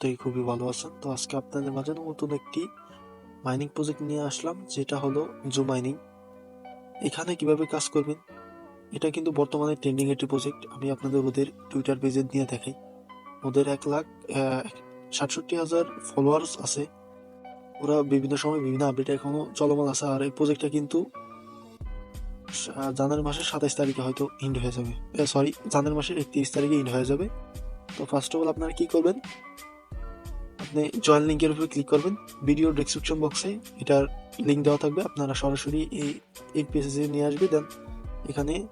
প্রত্যেকে খুবই ভালো আছেন তো আজকে আপনাদের মাঝে নতুন একটি মাইনিং প্রজেক্ট নিয়ে আসলাম, যেটা হলো জু মাইনিং এখানে কীভাবে কাজ করবেন? এটা কিন্তু বর্তমানে ট্রেন্ডিং একটি প্রজেক্ট আমি আপনাদের ওদের টুইটার পেজে নিয়ে দেখাই। ওদের এক লাখ সাতষট্টি হাজার ফলোয়ার্স আছে। ওরা বিভিন্ন সময় বিভিন্ন আপডেট এখনও চলমান আছে। আর এই প্রজেক্টটা কিন্তু জানুয়ারি মাসের সাতাইশ তারিখে হয়তো ইন্ড হয়ে যাবে। সরি জানুয়ারি মাসের একত্রিশ তারিখে ইন্ড হয়ে যাবে। তো ফার্স্ট অফ অল আপনারা কী করবেন? আপনি জয়েন লিঙ্কের উপরে ক্লিক করবেন। ভিডিও ডেসক্রিপশন বক্সে এটার লিঙ্ক দেওয়া থাকবে। আপনারা সরাসরি এই এই পেজে নিয়ে আসবে। দেন এখানে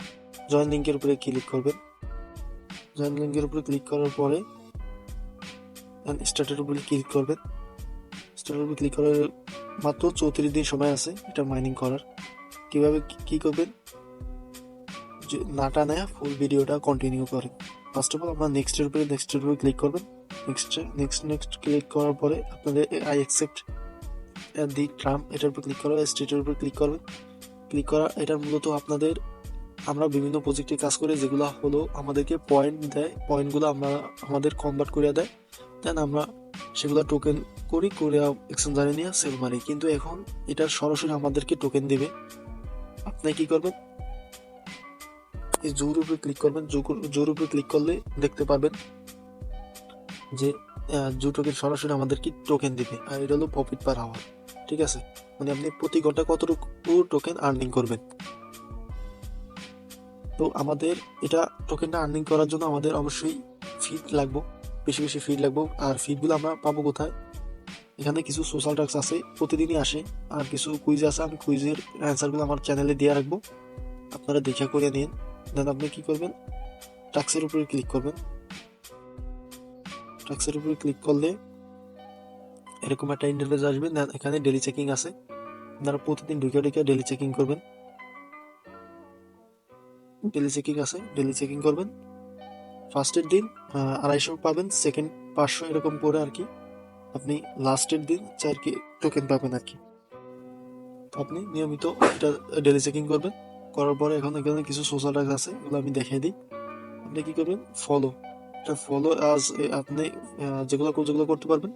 জয়েন লিঙ্কের উপরে ক্লিক করবেন। জয়েন লিঙ্কের উপরে ক্লিক করার পরে দেন স্টার্টের উপরে ক্লিক করবেন। স্টার্টের উপরে ক্লিক করার মাত্র চৌত্রিশ দিন সময় আছে এটা মাইনিং করার। কীভাবে কি- করবেন? নাটা নেয় ফুল ভিডিওটা কন্টিনিউ করেন। ফার্স্ট অফ অল আপনার নেক্সটের উপরে নেক্সটের উপরে ক্লিক করবেন। নেক্সট নেক্সট নেক্সট ক্লিক করার পরে আপনাদের আই অ্যাকসেপ্ট দি ট্রাম এটার উপর ক্লিক করা স্টেটের উপর ক্লিক করবেন ক্লিক করা, এটা মূলত আপনাদের, আমরা বিভিন্ন প্রজেক্টে কাজ করে, যেগুলো হলো আমাদেরকে পয়েন্ট দেয় পয়েন্টগুলো আমরা, আমাদের কনভার্ট করে দেয়। দেন আমরা সেগুলো টোকেন করি, করে এক্সচেঞ্জারে নিয়ে সেল মারি। কিন্তু এখন এটা সরাসরি আমাদেরকে টোকেন দিবে। আপনি কি করবেন? এই জোর উপরে ক্লিক করবেন, জোর উপরে ক্লিক করলে দেখতে পারবেন যে আহ, জু টোকেন সরাসরি আমাদেরকে টোকেন দিবে? আর এটা হলো প্রফিট পার আওয়ার ঠিক আছে? মানে আপনি প্রতি ঘণ্টা কতটুকু টোকেন আর্নিং করবেন? তো আমাদের এটা টোকেনটা আর্নিং করার জন্য আমাদের অবশ্যই ফিড লাগবে বেশি বেশি ফিড লাগবে। আর ফিডগুলো আমরা পাবো কোথায়? এখানে কিছু সোশ্যাল টাস্ক আছে প্রতিদিনই আসে। আর কিছু কুইজ আছে আমি কুইজের অ্যান্সারগুলো আমার চ্যানেলে দিয়ে রাখব। আপনারা দেখা করে নিন। দেন আপনি কি করবেন? টাক্সের উপরে ক্লিক করবেন। টাক্সের উপরে ক্লিক করলে এরকম একটা ইন্টারফেস আসবে এখানে ডেলি চেকিং আছে। আপনারা প্রতিদিন ঢুকে ঢুকে ডেলি চেকিং করবেন। ডেলি চেকিং আছে ডেলি চেকিং করবেন। ফার্স্টের দিন আড়াইশো পাবেন সেকেন্ড পাঁচশো এরকম করে আর কি। আপনি লাস্টের দিন চার কি টোকেন পাবেন আর কি। আপনি নিয়মিত এটা ডেলি চেকিং করবেন। করার পরে এখন এখানে কিছু সোশ্যাল টাস্ক আছে এগুলো আমি দেখিয়ে দিই। আপনি কী করবেন? ফলো ফলো আজ আপনি যেগুলো যেগুলো করতে পারবেন।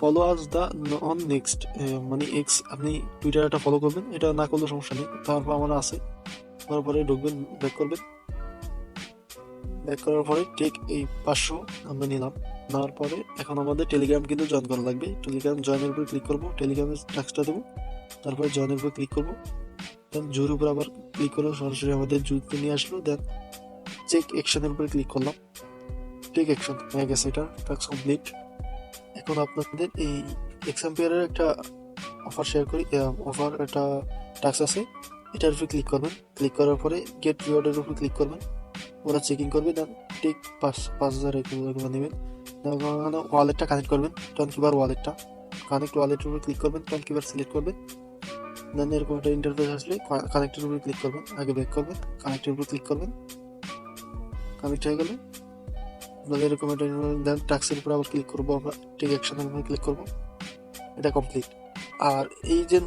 ফলো আজ দ্য অন নেক্সট মানে এক্স আপনি টুইটার একটা ফলো করবেন। এটা না করলে সমস্যা নেই। তারপর আমার আছে। তারপরে ঢুকবেন ব্যাক করবেন। ব্যাক করার পরে টেক এই পাঁচশো আমরা নিলাম। নেওয়ার পরে এখন আমাদের টেলিগ্রাম কিন্তু জয়েন করা লাগবে। টেলিগ্রাম জয়েনের উপর ক্লিক করব। টেলিগ্রামের টাস্কটা দেবো। তারপরে জয়েনের উপর ক্লিক করব। দেন জুর উপর আবার ক্লিক করব সরাসরি আমাদের জুতে নিয়ে আসলো। দেন চেক অ্যাকশনের উপরে ক্লিক করলাম। টেক অ্যাকশন হয়ে গেছে এটা টাস্ক কমপ্লিট এখন আপনাদের এই এক্সাম্পিয়ারের একটা অফার শেয়ার করি অফার একটা টাস্ক আছে, এটার উপরে ক্লিক করবেন। ক্লিক করার পরে গেট রিওয়ার্ডের উপর ক্লিক করবেন। ওরা চেকিং করবে দেন টেক পাঁচ পাঁচ হাজার এগুলো নেবেন। ওয়ালেটটা কানেক্ট করবেন টন কিবার ওয়ালেটটা কানেক্ট ওয়ালেটের উপর ক্লিক করবেন টন কিবার সিলেক্ট করবেন। দেন এরকম একটা ইন্টারফেস আসলে কানেক্টের উপর ক্লিক করবেন, আগে ব্যাক করবেন কানেক্টের উপর ক্লিক করবেন। কানেক্ট হয়ে গেলে আপনাদের এরকম দেন ট্যাক্সের উপর আবার ক্লিক করব আমরা টেক অ্যাকশনের উপর ক্লিক করব, এটা কমপ্লিট আর এই যে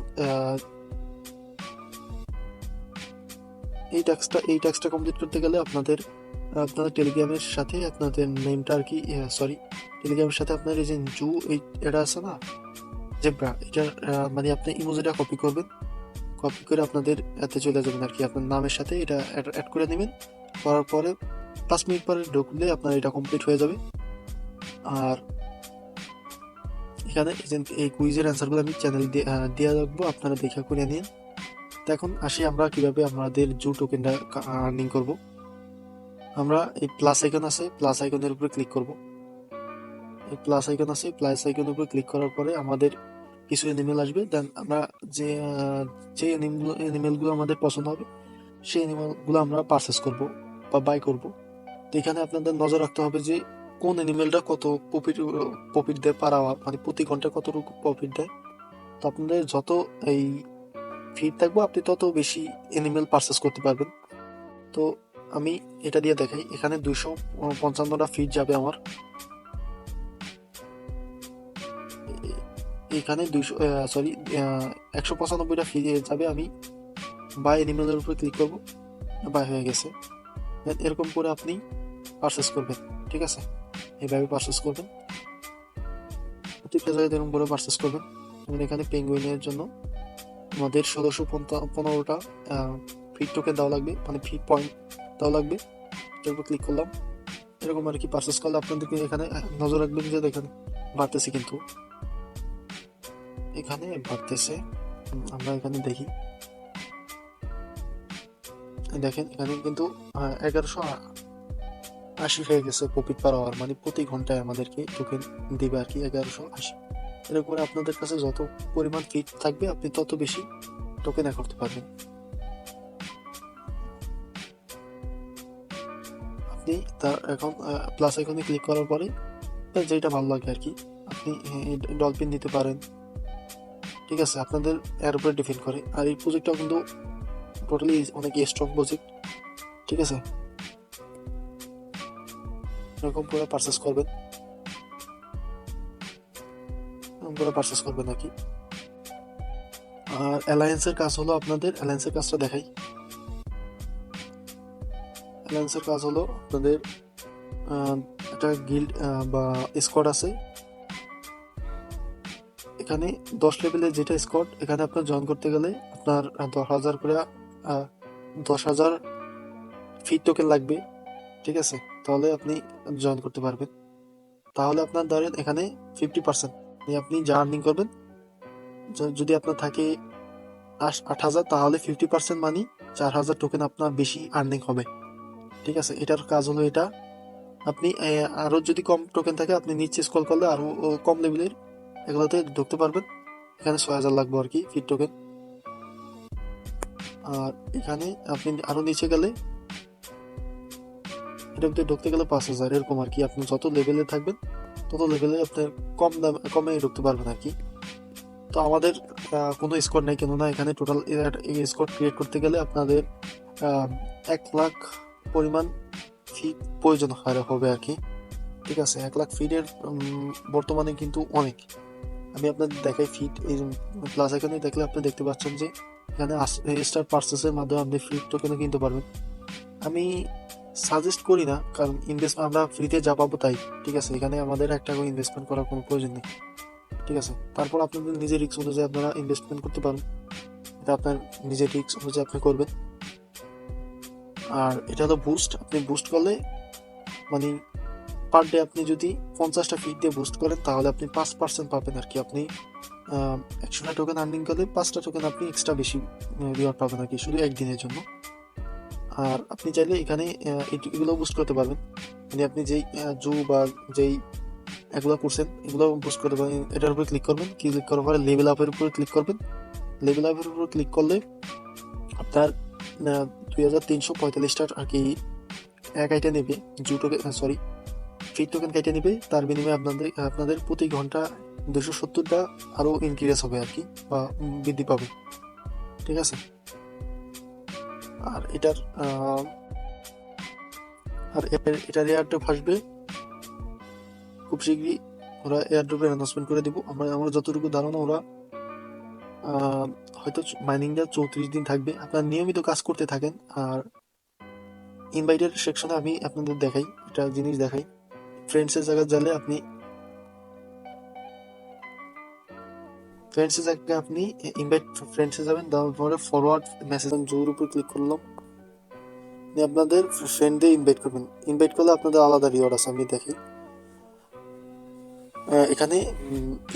এই ট্যাক্সটা এই ট্যাক্সটা কমপ্লিট করতে গেলে আপনাদের আপনাদের টেলিগ্রামের সাথে আপনাদের নেমটা আর কি সরি টেলিগ্রামের সাথে আপনার এই যে জু এই এটা আছে না? জেব্রা এটা মানে আপনি ইমোজিটা কপি করবেন কপি করে আপনাদের এতে চলে যাবেন আর কি। আপনার নামের সাথে এটা অ্যাড করে নেবেন, করার পরে পাঁচ মিনিট পরে ঢুকলে আপনার এটা কমপ্লিট হয়ে যাবে। আর এখানে এই কুইজের অ্যান্সারগুলো আমি চ্যানেল দিয়ে রাখব, আপনারা দেখা করে নিন। তো এখন আসি আমরা কীভাবে আমাদের জু টোকেনটা আর্নিং করব। আমরা এই প্লাস আইকন আছে প্লাস আইকনের উপরে ক্লিক করব। এই প্লাস আইকন আছে প্লাস আইকনের উপরে ক্লিক করার পরে আমাদের কিছু এনিমেল আসবে। দেন আমরা যে যে এনিমেলগুলো আমাদের পছন্দ হবে, সেই এনিমেলগুলো আমরা পারচেস করব বা বাই করব। তো এখানে আপনাদের নজর রাখতে হবে যে কোন অ্যানিমেলটা কত প্রফিট প্রফিট দেয় পার আওয়ার মানে প্রতি ঘন্টায় কতটুকু প্রফিট দেয়। তো আপনাদের যত এই ফিড থাকব, আপনি তত বেশি অ্যানিমেল পারচেস করতে পারবেন। তো আমি এটা দিয়ে দেখাই, এখানে দুশো পঞ্চান্নটা ফিট যাবে আমার। এখানে দুশো সরি একশো পঁচানব্বইটা ফিড যাবে, আমি বাই অ্যানিমেলের উপর ক্লিক করব বাই হয়ে গেছে। এরকম করে আপনি পারচেস করবেন, ঠিক আছে? এইভাবে পারচেস করবেন। প্রত্যেকটা জায়গায় এরকম করে পারচেস করবেন। যেমন এখানে পেঙ্গুইনের জন্য আমাদের ষোলোশো পনেরোটা ফিট টোকেন দেওয়া লাগবে মানে ফিট পয়েন্ট দেওয়া লাগবে। এটার ক্লিক করলাম। এরকম আর কি পারচেস করলে আপনাদেরকে এখানে নজর রাখবেন যে দেখেন বাড়তেছে কিন্তু। এখানে বাড়তেছে, আমরা এখানে দেখি। দেখেন, এখানে কিন্তু এগারোশো আশি হয়ে গেছে প্রফিট পার আওয়ার মানে প্রতি ঘন্টায় আমাদেরকে টোকেন দিবে আর কি এগারোশো আশি। এরকম করে আপনাদের কাছে যত পরিমাণ ফিট থাকবে, আপনি তত বেশি টোকেন করতে পারবেন। আপনি তার এখন প্লাস আইকনে ক্লিক করার পরে যেটা ভালো লাগে আর কি, আপনি ডলফিন দিতে পারেন। ঠিক আছে, আপনাদের এর উপরে ডিপেন্ড করে। আর এই প্রজেক্টটাও কিন্তু টোটালি অনেক স্ট্রং প্রজেক্ট ঠিক আছে? এরকম করে পারচেস করবেন। করে পারচেস করবেন আর কি আর অ্যালায়েন্সের কাজ হলো আপনাদের অ্যালায়েন্সের কাজটা দেখাই। অ্যালায়েন্সের কাজ হলো আপনাদের একটা গিল্ড বা স্কোয়াড আছে। এখানে দশ লেভেলের যেটা স্কোয়াড এখানে আপনার জয়েন করতে গেলে আপনার দশ হাজার করে দশ হাজার ফিট টোকেন লাগবে, ঠিক আছে? তাহলে আপনি জয়েন করতে পারবেন। তাহলে আপনার ধরেন এখানে ফিফটি পার্সেন্ট আপনি যা আর্নিং করবেন যদি আপনার থাকে আট হাজার, তাহলে ফিফটি পার্সেন্ট মানি চার হাজার টোকেন আপনার বেশি আর্নিং হবে। ঠিক আছে? এটার কাজ হলো এটা। আপনি আরও যদি কম টোকেন থাকে, আপনি নিচে স্ক্রল করলে আরও কম লেভেলের এগুলোতে ঢুকতে পারবেন। এখানে ছয় হাজার লাগবে আর কি ফিট টোকেন আর এখানে আপনি আরও নিচে গেলে এটার ভিতরে ঢুকতে গেলে পাঁচ হাজার, এরকম আর কি। আপনি যত লেভেলে থাকবেন, তত লেভেলে আপনি কম দাম, কমে ঢুকতে পারবেন আর কি। তো আমাদের কোনো স্কোর নেই কেননা এখানে টোটাল স্কোর ক্রিয়েট করতে গেলে আপনাদের এক লাখ পরিমাণ ফি প্রয়োজন হয়- হবে আর কি। ঠিক আছে, এক লাখ ফিডের বর্তমানে কিন্তু অনেক। আমি আপনাদের দেখাই ফিট প্লাস এখানে দেখলে আপনি দেখতে পাচ্ছেন যে এখানে স্টার পার্সেসের মাধ্যমে আপনি ফ্রি টোকেনও কিনতে পারবেন। আমি সাজেস্ট করি না, কারণ ইনভেস্ট আমরা ফ্রিতে যা পাবো তাই, ঠিক আছে? এখানে আমাদের একটা করে ইনভেস্টমেন্ট করার কোনো প্রয়োজন নেই, ঠিক আছে? তারপর আপনাদের নিজের রিস্ক অনুযায়ী আপনারা ইনভেস্টমেন্ট করতে পারেন, এটা আপনার নিজের রিস্ক অনুযায়ী আপনি করবেন। আর এটা হলো বুস্ট আপনি বুস্ট করলে মানে পার ডে আপনি যদি পঞ্চাশটা ফিট দিয়ে বুস্ট করেন, তাহলে আপনি পাঁচ পার্সেন্ট পাবেন আর কি। আপনি একশোটা টোকেন আর্নিং করলে পাঁচটা টোকেন আপনি এক্সট্রা বেশি রিওয়ার্ড পাবেন আর কি, শুধু একদিনের জন্য। আর আপনি চাইলে এখানে এগুলো বুস্ট করতে পারবেন। মানে আপনি যেই জু বা যেই এগুলো করছেন, এগুলো বুস্ট করতে পারেন এটার উপরে ক্লিক করবেন ক্লিক করার পরে লেভেল আপের উপরে ক্লিক করবেন। লেভেল আপের উপরে ক্লিক করলে আপনার দুই হাজার তিনশো পঁয়তাল্লিশটা আর কি এক আইটা নেবে, জু টোকেন সরি ফিট টোকেন কেটে নেবে। তার বিনিময়ে আপনাদের আপনাদের প্রতি ঘণ্টা দুশো সত্তরটা আরও ইনক্রিজ হবে আর কি, বা বৃদ্ধি পাবে। ঠিক আছে? আর এটার আর এটার এয়ারড্রপ আসবে, খুব শীঘ্রই ওরা এয়ারড্রপের অ্যানাউন্সমেন্ট করে দিব। আমরা, আমার যতটুকু ধারণা, ওরা হয়তো মাইনিংটা চৌত্রিশ দিন থাকবে। আপনারা নিয়মিত কাজ করতে থাকেন। আর ইনভাইটেড সেকশনে আমি আপনাদের দেখাই, একটা জিনিস দেখাই। ফ্রেন্ডসের জায়গায় গেলে আপনি ফ্রেন্ডসের জায়গায় আপনি ইনভাইট ফ্রেন্ডসে যাবেন তারপরে ফরওয়ার্ড মেসেজ জোর উপর ক্লিক করলাম। আপনি আপনাদের ফ্রেন্ডদের ইনভাইট করবেন। ইনভাইট করলে আপনাদের আলাদা রিওয়ার্ড আছে, আমি দেখি। এখানে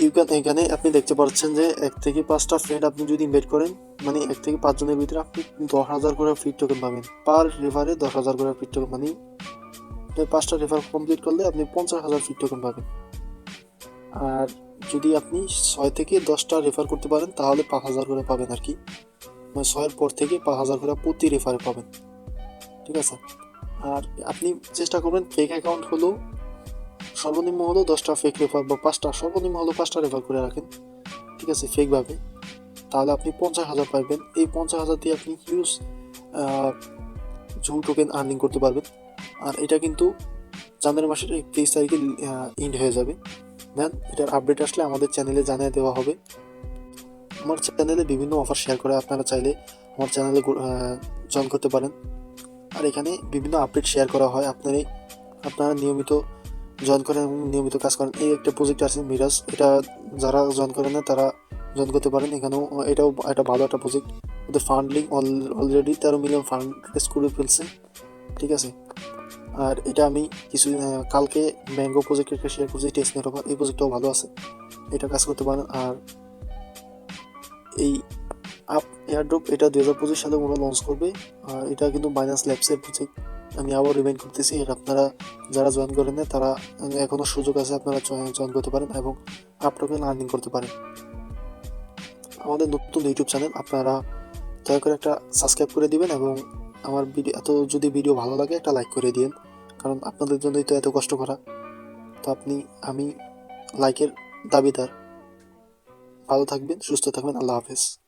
ইউ ক্যান এখানে আপনি দেখতে পাচ্ছেন যে এক থেকে পাঁচটা ফ্রেন্ড আপনি যদি ইনভাইট করেন মানে এক থেকে পাঁচজনের ভিতরে আপনি দশ হাজার করে ফ্রি টোকেন পাবেন। পার রেফারে দশ হাজার করে ফ্রি টোকেন মানে পাঁচটা রেফার কমপ্লিট করলে আপনি পঞ্চাশ হাজার ফ্রি টোকেন পাবেন। আর যদি আপনি ছয় থেকে দশটা রেফার করতে পারেন, তাহলে পাঁচ হাজার করে পাবেন আর কি। মানে ছয়ের পর থেকে পাঁচ হাজার করে প্রতি রেফারে পাবেন। ঠিক আছে? আর আপনি চেষ্টা করবেন ফেক অ্যাকাউন্ট হলো, সর্বনিম্ন হলো দশটা ফেক রেফার বা পাঁচটা, সর্বনিম্ন হলো পাঁচটা রেফার করে রাখেন। ঠিক আছে? ফেকভাবে তাহলে আপনি পঞ্চাশ হাজার পাবেন এই পঞ্চাশ হাজার দিয়ে আপনি হিউজ জু টোকেন আর্নিং করতে পারবেন। আর এটা কিন্তু জানুয়ারি মাসের তেইশ তারিখে ইন্ড হয়ে যাবে। দেন এটার আপডেট আসলে আমাদের চ্যানেলে জানিয়ে দেওয়া হবে। আমার চ্যানেলে বিভিন্ন অফার শেয়ার করে আপনারা চাইলে আমার চ্যানেলে জয়েন করতে পারেন। আর এখানে বিভিন্ন আপডেট শেয়ার করা হয়। আপনার আপনারা নিয়মিত জয়েন করেন এবং নিয়মিত কাজ করেন। এই একটা প্রজেক্ট আছে মিরাজ এটা যারা জয়েন করেন না, তারা জয়েন করতে পারেন। এখানেও এটাও একটা ভালো একটা প্রজেক্ট ওদের ফান্ডিং অলরেডি তেরো মিলিয়ন ফান্ড রেস করে ফেলছে। ঠিক আছে? আর এটা আমি কিছু কালকে ম্যাঙ্গো প্রজেক্টের শেয়ার করছি টেস্ট নেট এই প্রজেক্টটাও ভালো আছে। এটা কাজ করতে পারেন। আর এই আপ এয়ারড্রপ এটা দু হাজার পঁচিশ সালে ওরা লঞ্চ করবে। আর এটা কিন্তু বাইনান্স ল্যাবসের প্রজেক্ট আমি আবার রিমাইন্ড করতেছি। এটা আপনারা যারা জয়েন করেন না তারা এখনও সুযোগ আছে আপনারা জয়েন করতে পারেন এবং আপটকে লার্নিং করতে পারেন। আমাদের নতুন ইউটিউব চ্যানেল আপনারা দয়া করে একটা সাবস্ক্রাইব করে দিবেন এবং আমার ভিডিও এত যদি ভিডিও ভালো লাগে, একটা লাইক করে দিন কারণ আপনাদের জন্যই তো এত কষ্ট করা। তো আপনি, আমি লাইকের দাবিদার। ভালো থাকবেন, সুস্থ থাকবেন, আল্লাহ হাফেজ।